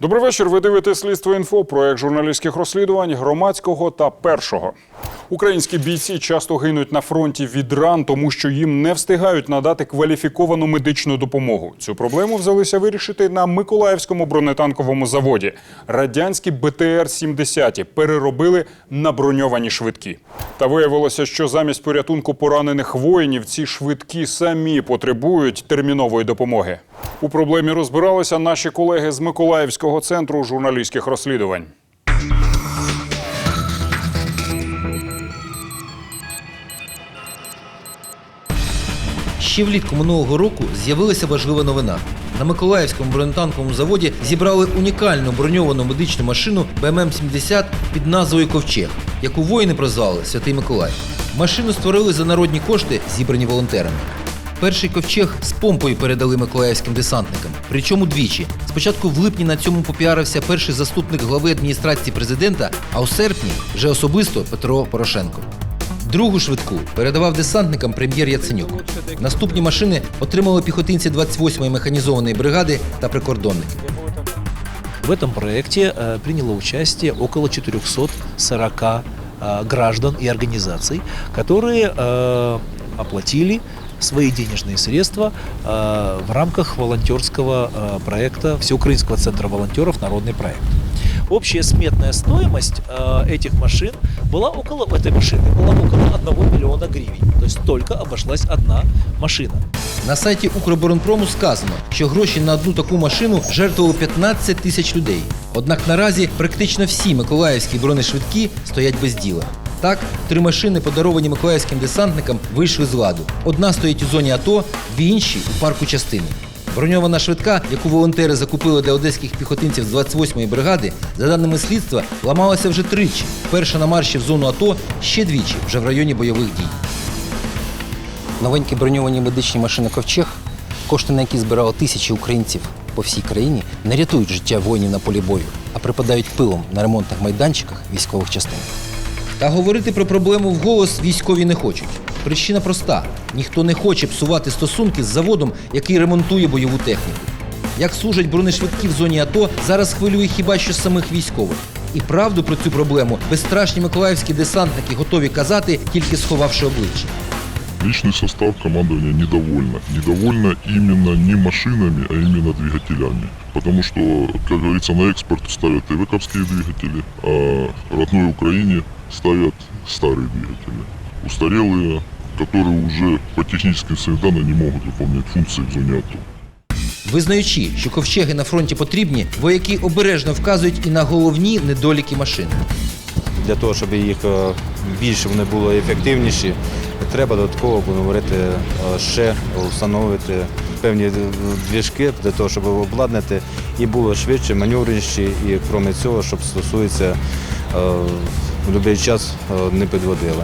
Добрий вечір. Ви дивитесь слідство інфо, проект журналістських розслідувань громадського та першого. Українські бійці часто гинуть на фронті від ран, тому що їм не встигають надати кваліфіковану медичну допомогу. Цю проблему взялися вирішити на Миколаївському бронетанковому заводі. Радянські БТР-70 переробили на броньовані швидкі. Та виявилося, що замість порятунку поранених воїнів ці швидкі самі потребують термінової допомоги. У проблемі розбиралися наші колеги з Миколаївського центру журналістських розслідувань. Ще влітку минулого року з'явилася важлива новина. На Миколаївському бронетанковому заводі зібрали унікальну броньовану медичну машину БММ-70 під назвою Ковчег, яку воїни прозвали Святий Миколай. Машину створили за народні кошти, зібрані волонтерами. Перший ковчег з помпою передали миколаївським десантникам. Причому двічі. Спочатку в липні на цьому попіарився перший заступник глави адміністрації президента, а у серпні вже особисто Петро Порошенко. Другу швидку передавав десантникам прем'єр Яценюк. Наступні машини отримали піхотинці 28-ї механізованої бригади та прикордонники. В этом проекте э, приняло участие около 440 э, граждан и организаций, которые э, оплатили свои денежные средства э, в рамках волонтерского э, проекта Всеукраинского центра волонтеров «Народный проект». Общая сметная стоимость э, этих машин была около этой машины была около 1 миллиона гривен. То есть только обошлась одна машина. На сайті Укроборонпрому сказано, що гроші на одну таку машину жертвували 15 тисяч людей. Однак наразі практично всі миколаївські бронешвидкі стоять без діла. Так, три машини, подаровані миколаївським десантникам, вийшли з ладу. Одна стоїть у зоні АТО, дві інші у парку частини. Броньована швидка, яку волонтери закупили для одеських піхотинців з 28-ї бригади, за даними слідства, ламалася вже тричі. Перша на марші в зону АТО, ще двічі, вже в районі бойових дій. Новенькі броньовані медичні машини Ковчег, кошти на які збирали тисячі українців по всій країні, не рятують життя воїнів на полі бою, а припадають пилом на ремонтних майданчиках військових частин. Та говорити про проблему вголос військові не хочуть. Причина проста: ніхто не хоче псувати стосунки з заводом, який ремонтує бойову техніку. Як служать бронешвидкі в зоні АТО, зараз хвилює хіба що самих військових. І правду про цю проблему безстрашні миколаївські десантники готові казати, тільки сховавши обличчя. Личный состав командования недовольно. Недовольно именно не машинами, а именно двигателями. Потому что, как говорится, на экспорт ставят ивековские двигатели, а родной Украине ставят старые двигатели. Устарелые, которые уже по техническим санитарно не могут выполнять функции в зоне АТО. Визнаючи, що ковчеги на фронті потрібні, вояки обережно вказують і на головні недоліки машини. для того, щоб їх е, більше вони були ефективніші, треба додатково будемо говорити е, ще встановити певні е, двіжки для того, щоб обладнати і було швидше, маневреніші, і крім цього, щоб стосується е, в будь-який час е, не підводили.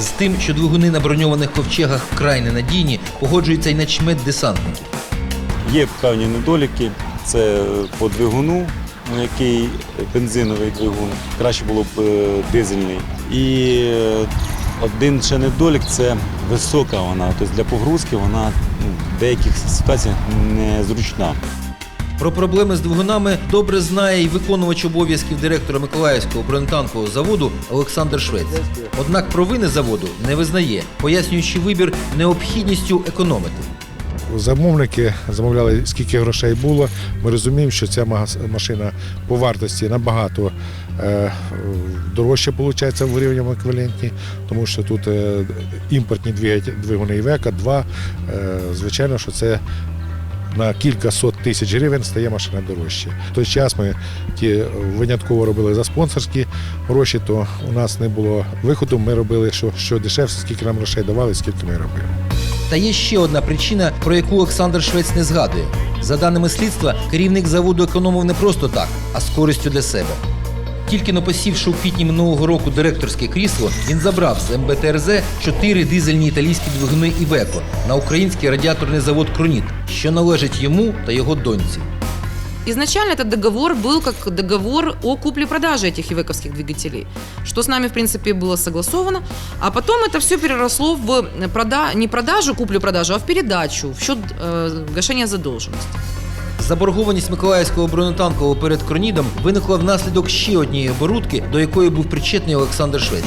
З тим, що двигуни на броньованих ковчегах вкрай ненадійні, погоджується й начмет десантників. Є певні недоліки. Це по двигуну, ну, який бензиновий двигун. Краще було б е, дизельний. І е, один ще недолік це висока вона. Тобто для погрузки вона ну, в деяких ситуаціях незручна. Про проблеми з двигунами добре знає і виконувач обов'язків директора Миколаївського бронетанкового заводу Олександр Швець. Однак провини заводу не визнає, пояснюючи вибір необхідністю економити. Замовники замовляли скільки грошей було. Ми розуміємо, що ця машина по вартості набагато е, дорожче виходить в гривням еквіваленті, тому що тут е, імпортні двигуни Івека, два. Е, звичайно, що це на кілька сот тисяч гривень стає машина дорожче. В той час ми ті винятково робили за спонсорські гроші, то у нас не було виходу. Ми робили що, що дешевше, скільки нам грошей давали, скільки ми робили. Та є ще одна причина, про яку Олександр Швець не згадує. За даними слідства, керівник заводу економив не просто так, а з користю для себе. Тільки но посівши у квітні минулого року директорське крісло, він забрав з МБТРЗ чотири дизельні італійські двигуни Івеко на український радіаторний завод Кроніт, що належить йому та його доньці. Изначально этот договор был как договор о купле-продаже этих ивековских двигателей, что с нами, в принципе, было согласовано. А потом это все переросло в прода... не продажу, куплю-продажу, а в передачу, в счет э, гашения задолженности. Заборгованість Миколаївського бронетанкового перед Кронідом виникла внаслідок ще однієї оборудки, до якої був причетний Олександр Швець.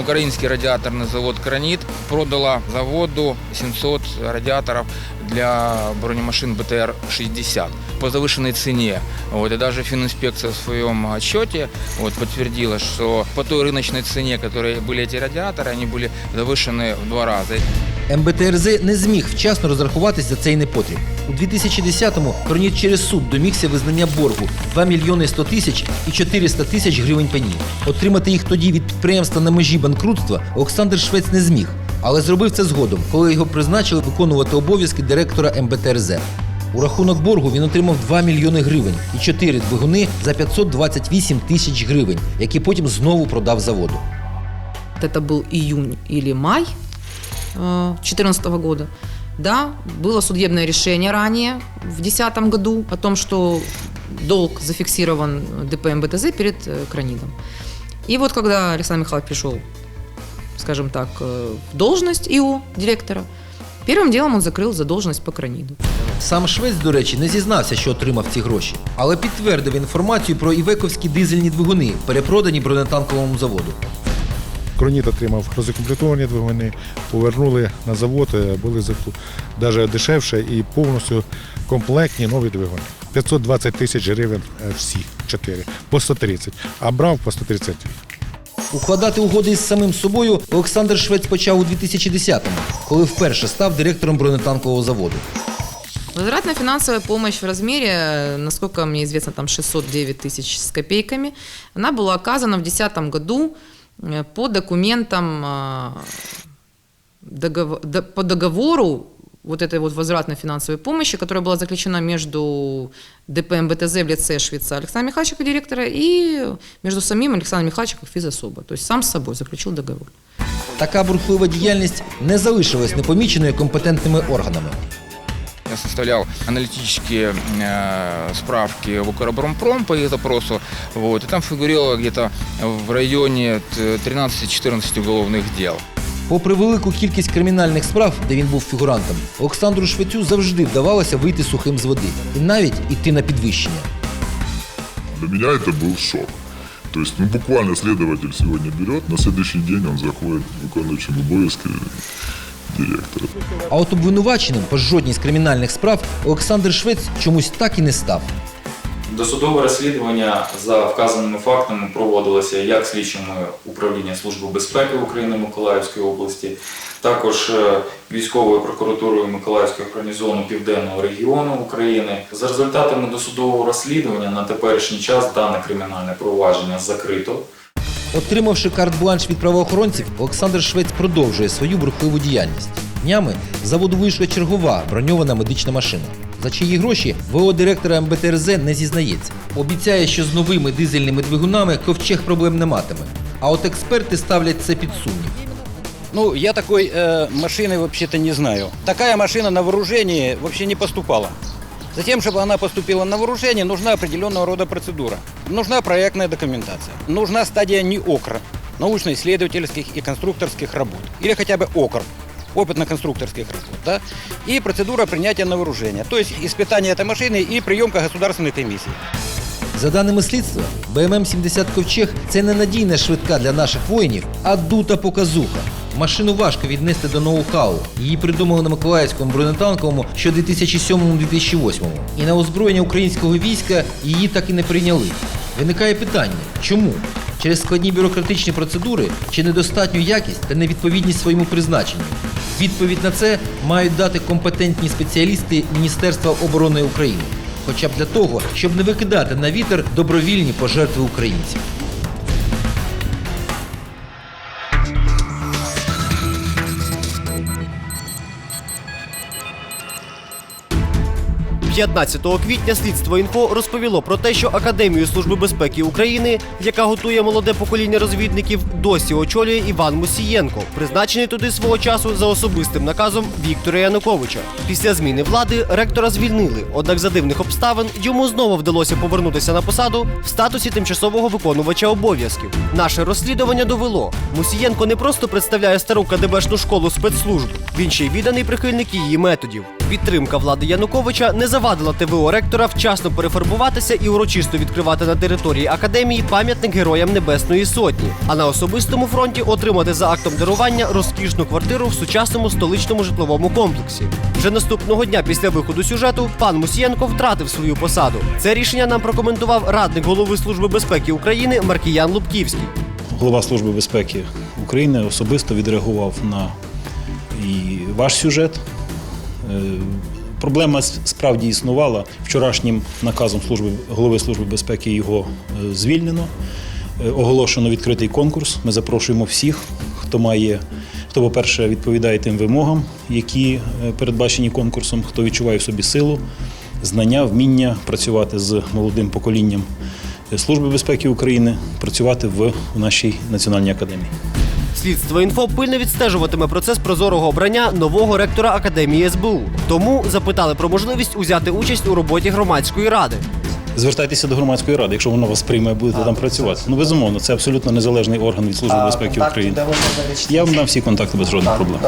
Український радіаторний завод «Краніт» продала заводу 700 радиаторов для бронемашин БТР-60 по завышенной цене. Вот, и даже фининспекция в своем отчете вот, подтвердила, что по той рыночной цене, которые были эти радиаторы, они были завышены в два раза. МБТРЗ не зміг вчасно розрахуватись за цей непотріб. У 2010-му Кроніт через суд домігся визнання боргу 2 мільйони 100 тисяч і 400 тисяч гривень пені. Отримати їх тоді від підприємства на межі банкрутства Олександр Швець не зміг, але зробив це згодом, коли його призначили виконувати обов'язки директора МБТРЗ. У рахунок боргу він отримав 2 мільйони гривень і 4 двигуни за 528 тисяч гривень, які потім знову продав заводу. это был июнь или май 2014 года, да, было судебное решение ранее, в 2010 году, о том, что долг зафиксирован ДП МБТЗ перед э, Кранидом. И вот когда Александр Михайлович пришел, скажем так, э, в должность ИО директора, первым делом он закрыл задолженность по Краниду. Сам Швець, до речі, не зізнався, що отримав ці гроші, але підтвердив інформацію про івековські дизельні двигуни, перепродані бронетанковому заводу. Кроніт отримав розукомплектовані двигуни, повернули на завод, е, були навіть дешевше і повністю комплектні нові двигуни. 520 тисяч гривень е, всі чотири, по 130, а брав по 130. Укладати угоди із самим собою Олександр Швець почав у 2010-му, коли вперше став директором бронетанкового заводу. Возвратная финансовая помощь в размере, э, насколько мне известно, там 609 тысяч с копейками, она была оказана в 2010 году э, по документам, э, догов- до- по договору вот этой вот возвратной финансовой помощи, которая была заключена между ДП МБТЗ в лице швейца Александра Михайловича как директора и между самим Александром Михайловичем как физособа. То есть сам с собой заключил договор. Така бурхлива діяльність не залишилась непоміченою компетентними органами. Я составлял аналитические э, справки в Укроборонпром по их запросу, вот, и там фигурировало где-то в районе т- 13-14 уголовных дел. Попри велику кількість кримінальних справ, де він був фігурантом, Олександру Швецю завжди вдавалося вийти сухим з води і навіть іти на підвищення. Для меня это был шок. То есть, ну, буквально следователь сегодня берет, на следующий день он заходит выполняющим обовязки директора. А от обвинуваченим по жодній з кримінальних справ Олександр Швець чомусь так і не став. Досудове розслідування за вказаними фактами проводилося як слідчими управління Служби безпеки України Миколаївської області, також е, військовою прокуратурою Миколаївського гарнізону Південного регіону України. За результатами досудового розслідування на теперішній час дане кримінальне провадження закрито. Отримавши карт-бланш від правоохоронців, Олександр Швець продовжує свою бурхливу діяльність. Днями заводу вийшла чергова броньована медична машина. За чиї гроші ВО директора МБТРЗ не зізнається. Обіцяє, що з новими дизельними двигунами ковчег проблем не матиме. А от експерти ставлять це під сумнів. Ну, я такой э, машины вообще-то не знаю. Такая машина на вооружение вообще не поступала. Затем, чтобы она поступила на вооружение, нужна определенного рода процедура. Нужна проектная документация. Нужна стадия НИОКР, научно-исследовательских и конструкторских работ. Или хотя бы ОКР, опытно-конструкторских работ. Да? И процедура принятия на вооружение. То есть испытание этой машины и приемка государственной комиссии. За даними слідства, БММ-70 Ковчег це не надійна швидка для наших воїнів, а дута показуха. Машину важко віднести до ноу-хау. Її придумали на Миколаївському бронетанковому ще 2007-2008. І на озброєння українського війська її так і не прийняли. Виникає питання: чому? Через складні бюрократичні процедури чи недостатню якість та невідповідність своєму призначенню? Відповідь на це мають дати компетентні спеціалісти Міністерства оборони України. Хоча б для того, щоб не викидати на вітер добровільні пожертви українців. – 15 квітня слідство інфо розповіло про те, що Академію Служби безпеки України, яка готує молоде покоління розвідників, досі очолює Іван Мусієнко, призначений туди свого часу за особистим наказом Віктора Януковича. Після зміни влади ректора звільнили, однак за дивних обставин йому знову вдалося повернутися на посаду в статусі тимчасового виконувача обов'язків. Наше розслідування довело. Мусієнко не просто представляє стару КДБшну школу спецслужб, він ще й відданий прихильник її методів. Підтримка влади Януковича не завадила ТВО ректора вчасно перефарбуватися і урочисто відкривати на території академії пам'ятник героям Небесної Сотні, а на особистому фронті отримати за актом дарування розкішну квартиру в сучасному столичному житловому комплексі. Вже наступного дня після виходу сюжету пан Мусієнко втратив свою посаду. Це рішення нам прокоментував радник голови Служби безпеки України Маркіян Лубківський. Голова Служби безпеки України особисто відреагував на і ваш сюжет. Е, Проблема справді існувала. Вчорашнім наказом служби, голови Служби безпеки його е, звільнено. Е, Оголошено відкритий конкурс. Ми запрошуємо всіх, хто має, хто, по-перше, відповідає тим вимогам, які передбачені конкурсом, хто відчуває в собі силу, знання, вміння працювати з молодим поколінням Служби безпеки України, працювати в нашій національній академії. Слідство інфо пильно відстежуватиме процес прозорого обрання нового ректора академії СБУ. Тому запитали про можливість узяти участь у роботі громадської ради. Звертайтеся до громадської ради, якщо вона вас прийме, будете там працювати. Ну безумовно, це абсолютно незалежний орган від Служби безпеки України. Я вам дам всі контакти без жодних проблем.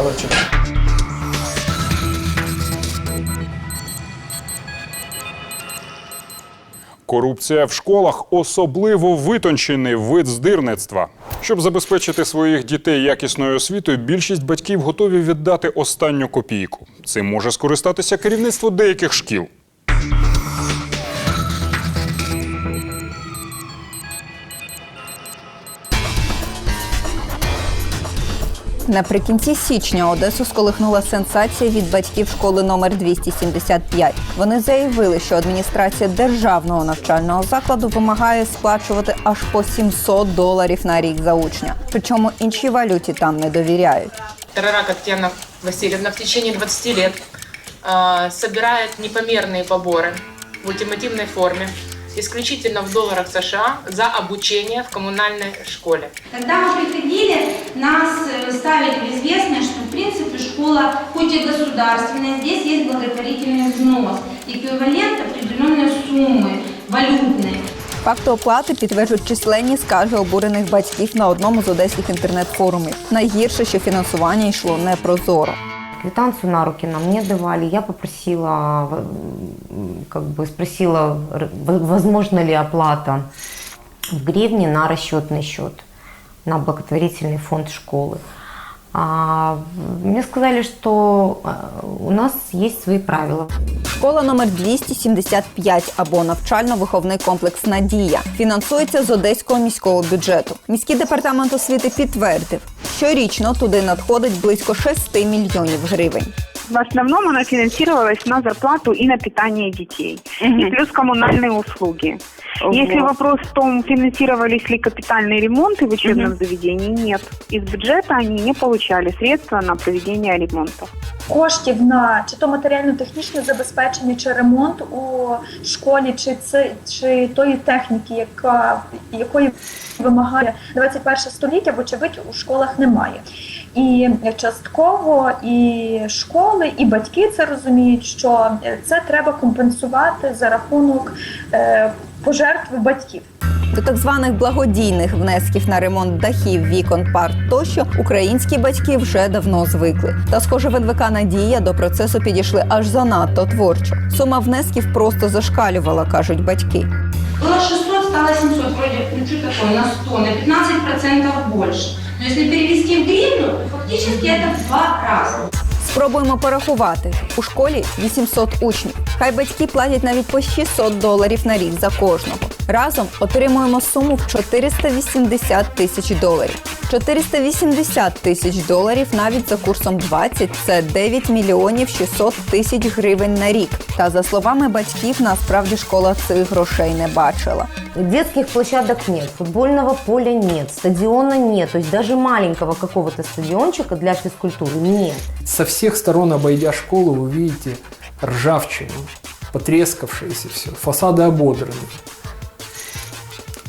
Корупція в школах особливо витончений вид здирництва. Щоб забезпечити своїх дітей якісною освітою, більшість батьків готові віддати останню копійку. Цим може скористатися керівництво деяких шкіл. Наприкінці січня Одесу сколихнула сенсація від батьків школи номер 275. Вони заявили, що адміністрація державного навчального закладу вимагає сплачувати аж по 700 доларів на рік за учня. Причому іншій валюті там не довіряють. Тарарак Татьяна Васильевна в течение 20 лет э, собирает непомерные поборы в ультимативной форме, исключительно в долларах США, за обучение в коммунальной школе. Когда мы приходили, нас э, ставили в известность, что в принципе школа, хоть и государственная, здесь есть благотворительный взнос, эквивалент определенной суммы валютной. Факти оплати підтверджують численні скарги обурених батьків на одному з одеських інтернет-форумів. Найгірше, що фінансування йшло непрозоро. Квитанцию на руки нам не давали. Я попросила, м, как бы спросила, р- возможно ли оплата в гривне на расчетный счет, на благотворительный фонд школы. А, мне сказали, что э, у нас есть свои правила. Школа номер 275 або навчально-виховний комплекс Надія фінансується з одеського міського бюджету. Міський департамент освіти підтвердив, щорічно туди надходить близько 6 мільйонів гривень. В основном она финансировалась на зарплату и на питание детей. И плюс коммунальные услуги. Если вопрос в том, финансировались ли капитальные ремонты в учебном заведении, нет. Из бюджета они не получали средства на проведение ремонтов. коштів на чи то матеріально-технічне забезпечення, чи ремонт у школі, чи це чи тої техніки, яка якої вимагає 21 століття, вочевидь у школах немає. І частково і школи, і батьки це розуміють, що це треба компенсувати за рахунок е, пожертв батьків. До так званих благодійних внесків на ремонт дахів, вікон, парт тощо українські батьки вже давно звикли. Та, схоже, в НВК Надія до процесу підійшли аж занадто творчо. Сума внесків просто зашкалювала, кажуть батьки. Было 600, стало 700, вроде, ну что на 100, на 15% больше. Но если перевести в гривну, то фактически это в два раза. Спробуємо порахувати. У школі 800 учнів. Хай батьки платять навіть по 600 доларів на рік за кожного. Разом отримуємо суму в 480 тисяч доларів. 480 тисяч доларів навіть за курсом 20 – це 9 мільйонів 600 тисяч гривень на рік. Та за словами батьків, насправді школа цих грошей не бачила. Детских площадок нет, футбольного поля нет, стадиона нет, то есть даже маленького какого-то стадиончика для физкультуры нет. Со всех сторон, обойдя школу, вы видите ржавчину, потрескавшееся все, фасады ободраны.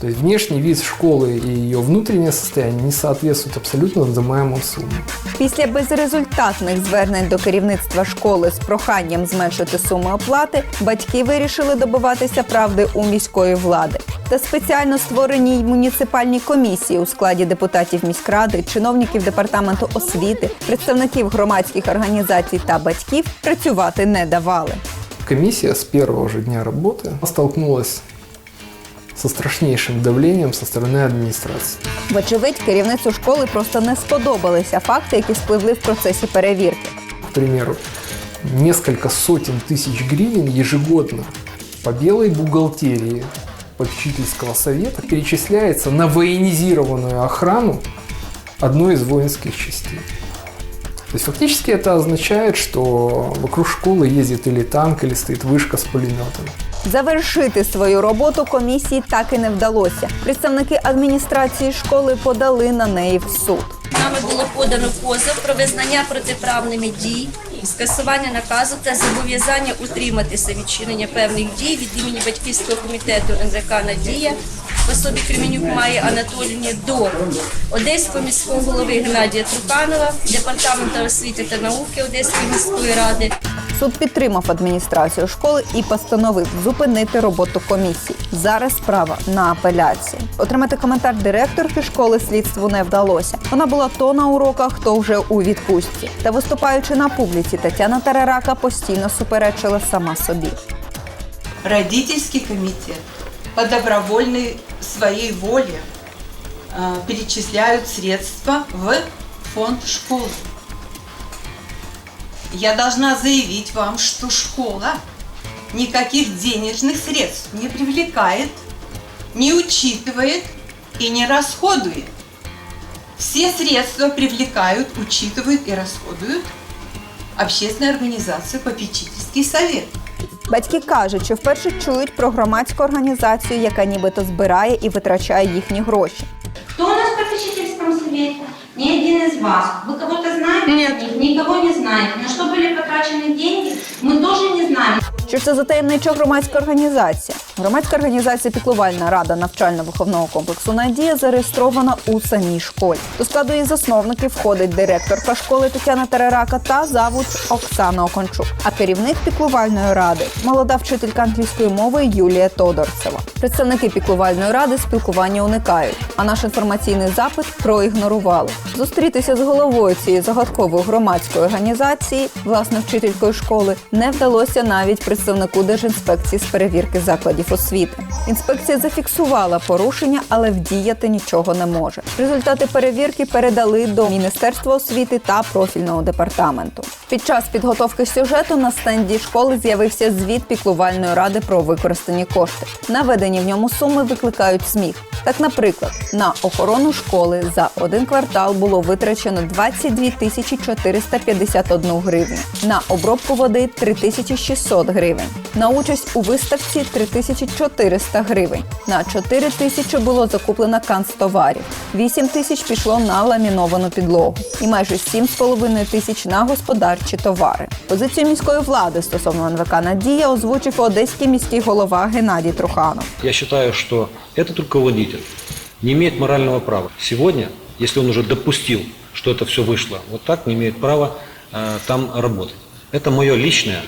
То есть внешний вид школы и ее внутреннее состояние не соответствуют абсолютно называемым суммам. Після безрезультатних звернень до керівництва школи з проханням зменшити суми оплати, батьки вирішили добиватися правди у міської влади. Та спеціально створеній муніципальній комісії у складі депутатів міськради, чиновників департаменту освіти, представників громадських організацій та батьків працювати не давали. Комиссия с первого же дня работы столкнулась со страшнейшим давлением со стороны администрации. Вочевидь, керівництву школи просто не сподобалися факти, які спливли в процесі перевірки. К примеру, несколько сотен тысяч гривен ежегодно по белой бухгалтерии попечительского совета перечисляется на военизированную охрану одной из воинских частей. То есть фактически это означает, что вокруг школы ездит или танк, или стоит вышка с пулеметами. Завершити свою роботу комісії так і не вдалося. Представники адміністрації школи подали на неї в суд. Нами було подано позов про визнання протиправними дій, скасування наказу та зобов'язання утриматися від чинення певних дій від імені батьківського комітету НЗК Надія в особі Кременюк Майї Анатоліївні до Одеського міського голови Геннадія Труханова, департаменту освіти та науки Одеської міської ради. Суд підтримав адміністрацію школи і постановив зупинити роботу комісії. Зараз справа на апеляції. Отримати коментар директорки школи слідству не вдалося. Вона була то на уроках, то вже у відпустці. Та виступаючи на публіці, Тетяна Тарарака постійно суперечила сама собі. родительский комитет по добровольной своей воле э, перечисляют средства в фонд школы Я должна заявить вам, что школа никаких денежных средств не привлекает, не учитывает и не расходует. Все средства привлекают, учитывают и расходуют общественная организация «Попечительский совет». Батьки кажуть, що вперше чують про громадську організацію, яка нібито збирає і витрачає їхні гроші. Кто у нас в попечительском совете? Ни один из вас. Вы кого-то знаете? Нет. Никого не знаете. На что были потрачены деньги, мы тоже не знаем. Що ж це за таємнича громадська організація? Громадська організація Піклувальна рада навчально-виховного комплексу Надія зареєстрована у самій школі. До складу її засновників входить директорка школи Тетяна Терерака та завуч Оксана Окончук. А керівник піклувальної ради молода вчителька англійської мови Юлія Тодорцева. Представники піклувальної ради спілкування уникають, а наш інформаційний запит проігнорували. Зустрітися з головою цієї загадкової громадської організації, власне вчителькою школи, не вдалося навіть представнику Держінспекції з перевірки закладів освіти. Інспекція зафіксувала порушення, але вдіяти нічого не може. Результати перевірки передали до Міністерства освіти та профільного департаменту. Під час підготовки сюжету на стенді школи з'явився звіт піклувальної ради про використані кошти. Наведені в ньому суми викликають сміх. Так, наприклад, на охорону школи за один квартал було витрачено 22 тисячі 451 гривню, на обробку води 3600 гривень, на участь у виставці 3400 гривень, на 4 тисячі було закуплено канцтоварів, 8 тисяч пішло на ламіновану підлогу і майже 7,5 тисяч на господарчі товари. Позицію міської влади стосовно НВК Надія озвучив одеський міський голова Геннадій Труханов. Я считаю, что этот руководитель не имеет морального права. Сегодня, если он уже допустил, что это все вышло, вот так он имеет право э, там работать. Это мое личное,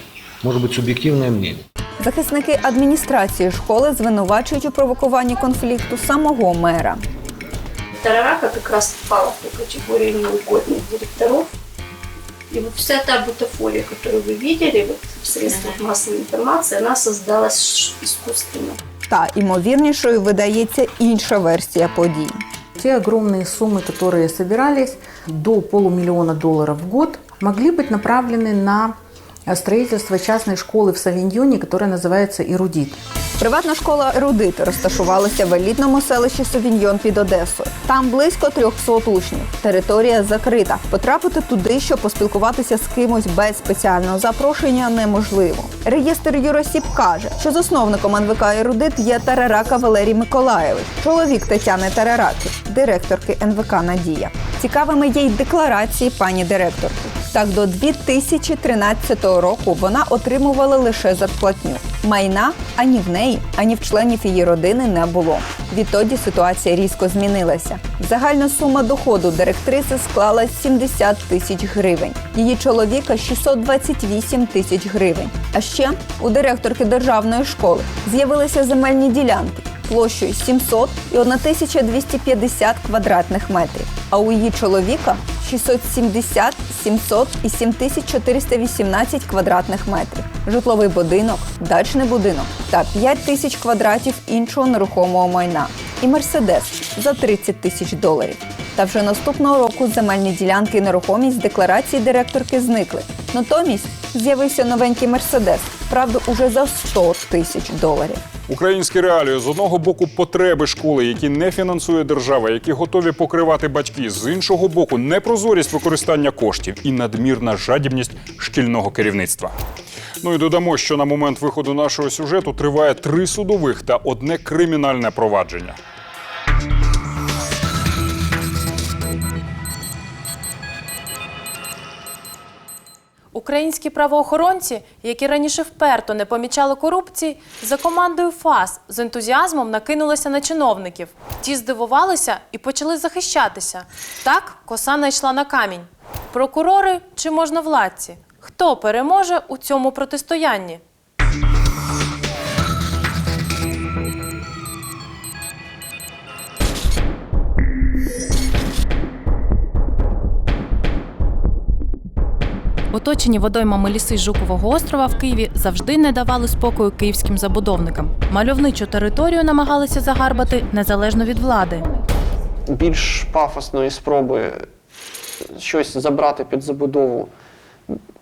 может быть, субъективное мнение. Захисники адміністрації школи звинувачують у провокуванні конфлікту самого мера. Тарарака как раз впала в ту категорию неугодных директоров. И вот вся та бутафория, которую вы видели вот в средствах массовой информации, она создалась ш- искусственно. Та імовірнішою видається інша версія подій. Те огромные суммы, которые собирались, до полумиллиона долларов в год, могли быть направлены на э, строительство частной школы в Савиньоне, которая называется «Эрудит». Приватна школа Ерудит розташувалася в елітному селищі Совіньйон під Одесою. Там близько 300 учнів. Територія закрита. Потрапити туди, щоб поспілкуватися з кимось без спеціального запрошення, неможливо. Реєстр юросіб каже, що засновником НВК Ерудит є Тарарака Валерій Миколаєвич, чоловік Тетяни Тарараки, директорки НВК Надія. Цікавими є й декларації пані директорки. Так, до 2013 року вона отримувала лише зарплатню. Майна ані в неї, ані в членів її родини не було. Відтоді ситуація різко змінилася. Загальна сума доходу директриси склала 70 тисяч гривень. Її чоловіка 628 тисяч гривень. А ще у директорки державної школи з'явилися земельні ділянки площею 700 і 1250 квадратних метрів. А у її чоловіка 670, 700 і 7418 квадратних метрів. Житловий будинок, дачний будинок та 5 тисяч квадратів іншого нерухомого майна. І мерседес за 30 тисяч доларів. Та вже наступного року земельні ділянки і нерухомість декларації директорки зникли. Натомість з'явився новенький мерседес, правда, уже за 100 тисяч доларів. Українські реалії з одного боку потреби школи, які не фінансує держава, які готові покривати батьки. З іншого боку, непрозорість використання коштів і надмірна жадібність шкільного керівництва. Ну і додамо, що на момент виходу нашого сюжету триває три судових та одне кримінальне провадження. Українські правоохоронці, які раніше вперто не помічали корупції, за командою ФАС з ентузіазмом накинулися на чиновників. Ті здивувалися і почали захищатися. Так коса найшла на камінь. Прокурори чи можновладці? Хто переможе у цьому протистоянні? Оточені водоймами ліси Жукового острова в Києві завжди не давали спокою київським забудовникам. Мальовничу територію намагалися загарбати незалежно від влади. більш пафосної спроби щось забрати під забудову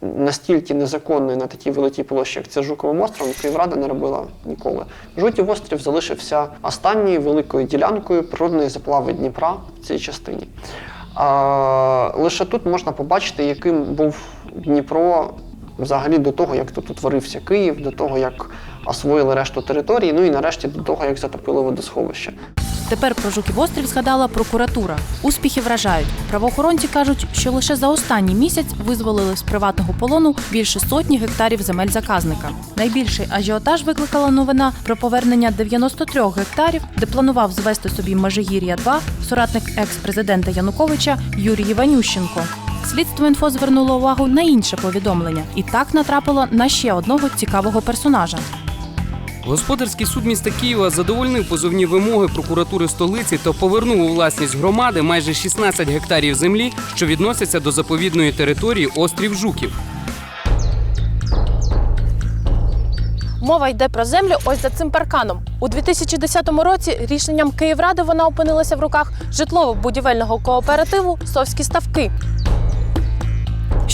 настільки незаконної на такій великій площі, як це Жуковим островом, Київрада не робила ніколи. Жутів острів залишився останньою великою ділянкою природної заплави Дніпра в цій частині. А, лише тут можна побачити, яким був Дніпро взагалі до того, як тут утворився Київ, до того, як освоїли решту території, ну і нарешті до того, як затопили водосховище. Тепер про Жуків острів згадала прокуратура. Успіхи вражають. Правоохоронці кажуть, що лише за останній місяць визволили з приватного полону більше сотні гектарів земель заказника. Найбільший ажіотаж викликала новина про повернення 93 гектарів, де планував звести собі Межигір'я 2 соратник екс-президента Януковича Юрій Іванющенко. Слідство інфо звернуло увагу на інше повідомлення і так натрапило на ще одного цікавого персонажа. Господарський суд міста Києва задовольнив позовні вимоги прокуратури столиці та повернув у власність громади майже 16 гектарів землі, що відносяться до заповідної території острів Жуків. Мова йде про землю ось за цим парканом. У 2010 році рішенням Київради вона опинилася в руках житлово-будівельного кооперативу Совські ставки.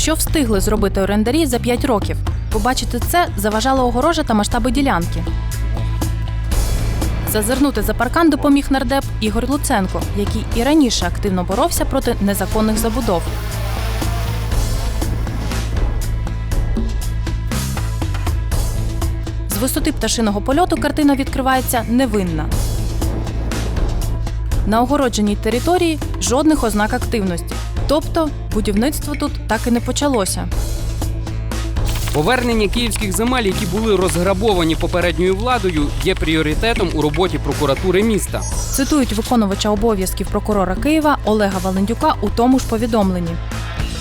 Що встигли зробити орендарі за 5 років? Побачити це заважало огорожа та масштаби ділянки. Зазирнути за паркан допоміг нардеп Ігор Луценко, який і раніше активно боровся проти незаконних забудов. З висоти пташиного польоту картина відкривається невинна. На огородженій території жодних ознак активності. Тобто будівництво тут так і не почалося. Повернення київських земель, які були розграбовані попередньою владою, є пріоритетом у роботі прокуратури міста. Цитують виконувача обов'язків прокурора Києва Олега Валендюка у тому ж повідомленні.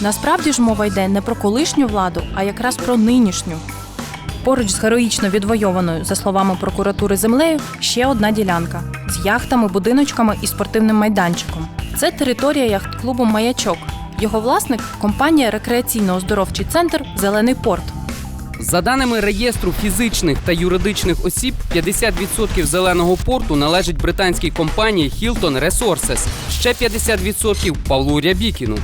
Насправді ж мова йде не про колишню владу, а якраз про нинішню. Поруч з героїчно відвойованою, за словами прокуратури, землею ще одна ділянка з яхтами, будиночками і спортивним майданчиком. Це територія яхт-клубу Маячок. Його власник компанія рекреаційно-оздоровчий центр Зелений порт. За даними реєстру фізичних та юридичних осіб, 50% зеленого порту належить британській компанії Hilton Resources, ще 50% Павлу Рябікіну.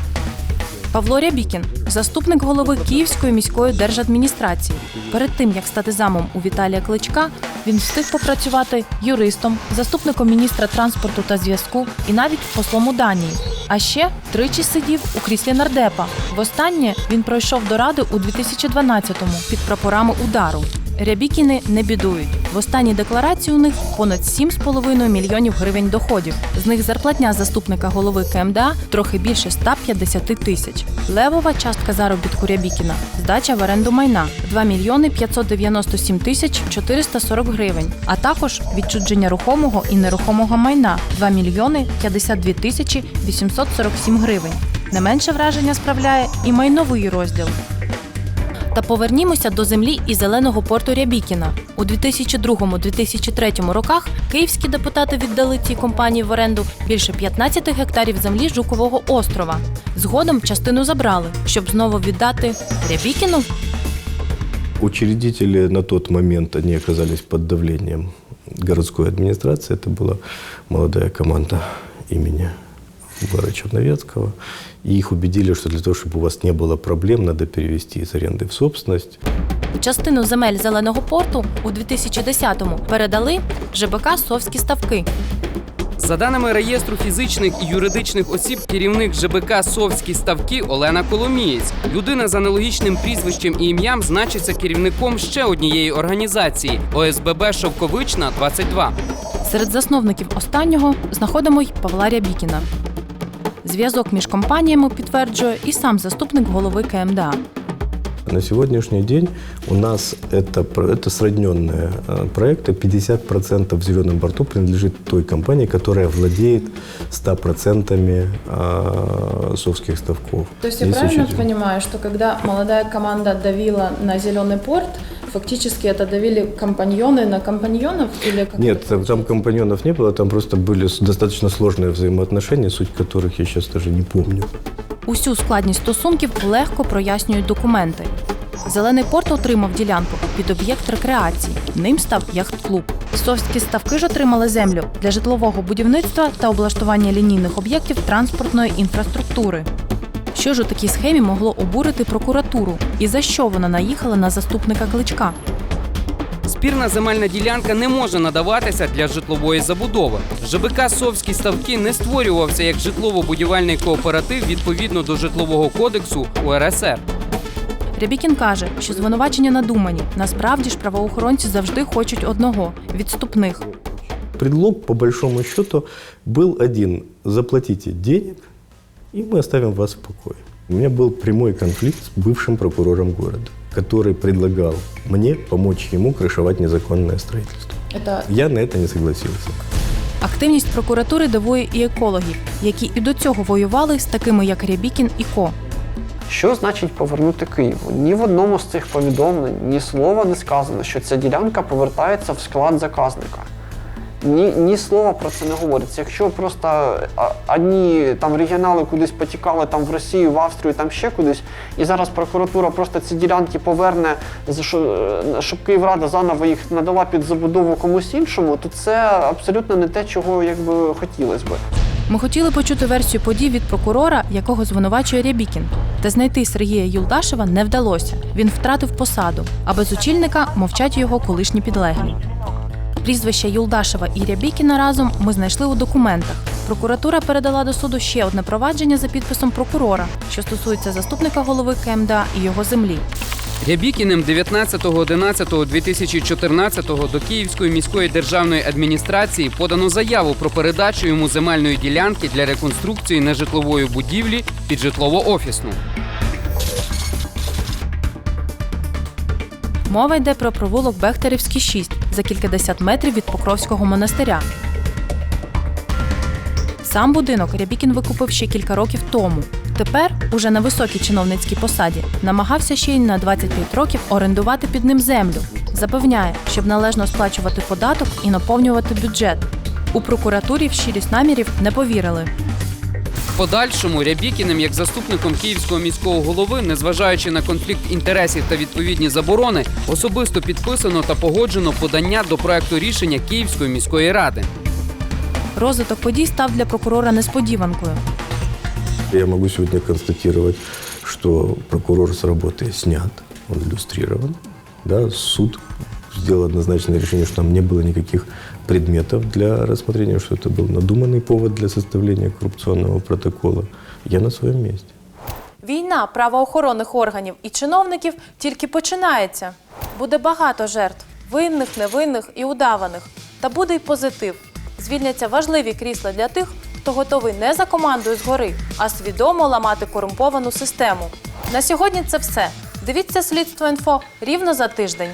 Павло Рябікін, заступник голови Київської міської держадміністрації. Перед тим як стати замом у Віталія Кличка, він встиг попрацювати юристом, заступником міністра транспорту та зв'язку і навіть послом у Данії. А ще тричі сидів у кріслі нардепа. Востаннє він пройшов до ради у 2012-му під прапорами удару. Рябікіни не бідують. В останній декларації у них понад 7,5 мільйонів гривень доходів. З них зарплатня заступника голови КМДА трохи більше 150 тисяч. Левова частка заробітку Рябікіна здача в оренду майна 2 мільйони 597 тисяч 440 гривень, а також відчудження рухомого і нерухомого майна 2 мільйони 52 тисячі 847 гривень. Не менше враження справляє і майновий розділ. Та повернімося до землі і зеленого порту Рябікіна. У 2002-2003 роках київські депутати віддали цій компанії в оренду більше 15 гектарів землі Жукового острова. Згодом частину забрали, щоб знову віддати Рябікіну. Учредители на тот момент, они оказались под давлением городской администрации. Это была молодая команда имени Гора Черновецкого. И их убедили, что для того, чтобы у вас не было проблем, надо перевести из аренды в собственность. Частину земель зеленого порту у 2010-му передали ЖБК Совські ставки. За даними реєстру фізичних і юридичних осіб, керівник ЖБК Совські ставки Олена Коломієць. Людина з аналогічним прізвищем і ім'ям значиться керівником ще однієї організації ОСББ Шовковична 22. Серед засновників останнього знаходимо й Павла Рябікіна. Зв'язок між компаніями підтверджує і сам заступник голови КМДА. На сегодняшний день у нас это, про- это сродненные э, проекты. 50% в «Зеленом борту» принадлежит той компании, которая владеет 100% э, совских ставков. То есть я Если правильно чуть- понимаю, что когда молодая команда давила на зеленый порт, фактически это давили компаньоны на компаньонов или как Нет, там, там компаньонов не было, там просто были с- достаточно сложные взаимоотношения, суть которых я сейчас даже не помню. Усю складність стосунків легко прояснюють документи. Зелений порт отримав ділянку під об'єкт рекреації. Ним став яхт-клуб. Совські ставки ж отримали землю для житлового будівництва та облаштування лінійних об'єктів транспортної інфраструктури. Що ж у такій схемі могло обурити прокуратуру? І за що вона наїхала на заступника кличка? Спірна земельна ділянка не може надаватися для житлової забудови. ЖБК Совські ставки не створювався як житлово-будівельний кооператив відповідно до житлового кодексу УРСР. Рябікін каже, що звинувачення надумані. Насправді ж правоохоронці завжди хочуть одного відступних. Предлог, по большому счету, был один. Заплатите денег, и мы оставим вас в покое. У меня был прямой конфликт с бывшим прокурором города, который предлагал мне помочь ему крышевать незаконное строительство. это Я на это не согласился. Активність прокуратури дивує і екологів, які і до цього воювали з такими, як Рябікін і Ко. Що значить повернути Києву? Ні в одному з цих повідомлень ні слова не сказано, що ця ділянка повертається в склад заказника. Ні, ні слова про це не говориться. Якщо просто одні там регіонали кудись потікали там в Росію, в Австрію, там ще кудись, і зараз прокуратура просто ці ділянки поверне, е, щоб Київрада заново їх надала під забудову комусь іншому, то це абсолютно не те, чого якби хотілося би. Ми хотіли почути версію подій від прокурора, якого звинувачує Рябікін. Та знайти Сергія Юлдашева не вдалося. Він втратив посаду, а без очільника мовчать його колишні підлеглі. Прізвища Юлдашева і Рябікіна разом ми знайшли у документах. Прокуратура передала до суду ще одне провадження за підписом прокурора, що стосується заступника голови КМДА і його землі. Рябікіним 19.11.2014 до Київської міської державної адміністрації подано заяву про передачу йому земельної ділянки для реконструкції нежитлової будівлі під житлово-офісну. Мова йде про провулок Бехтерівський 6 за кількадесят метрів від Покровського монастиря. Сам будинок Рябікін викупив ще кілька років тому. Тепер, уже на високій чиновницькій посаді, намагався ще й на 25 років орендувати під ним землю. Запевняє, щоб належно сплачувати податок і наповнювати бюджет. У прокуратурі в щирість намірів не повірили. Подальшому Рябікіним, як заступником київського міського голови, незважаючи на конфлікт інтересів та відповідні заборони, особисто підписано та погоджено подання до проекту рішення Київської міської ради. Розвиток подій став для прокурора несподіванкою. Я могу сегодня констатировать, что прокурор с работы снят, он иллюстрирован. Да, суд сделал однозначное решение, что там не было никаких предметов для рассмотрения, что это был надуманный повод для составления коррупционного протокола. Я на своем месте. Війна правоохоронних органів і чиновників тільки починається. Буде багато жертв винних, невинних і удаваних. Та буде й позитив. Звільняться важливі крісла для тих, хто готовий не за командою згори, а свідомо ламати корумповану систему. На сьогодні це все. Дивіться слідство інфо рівно за тиждень.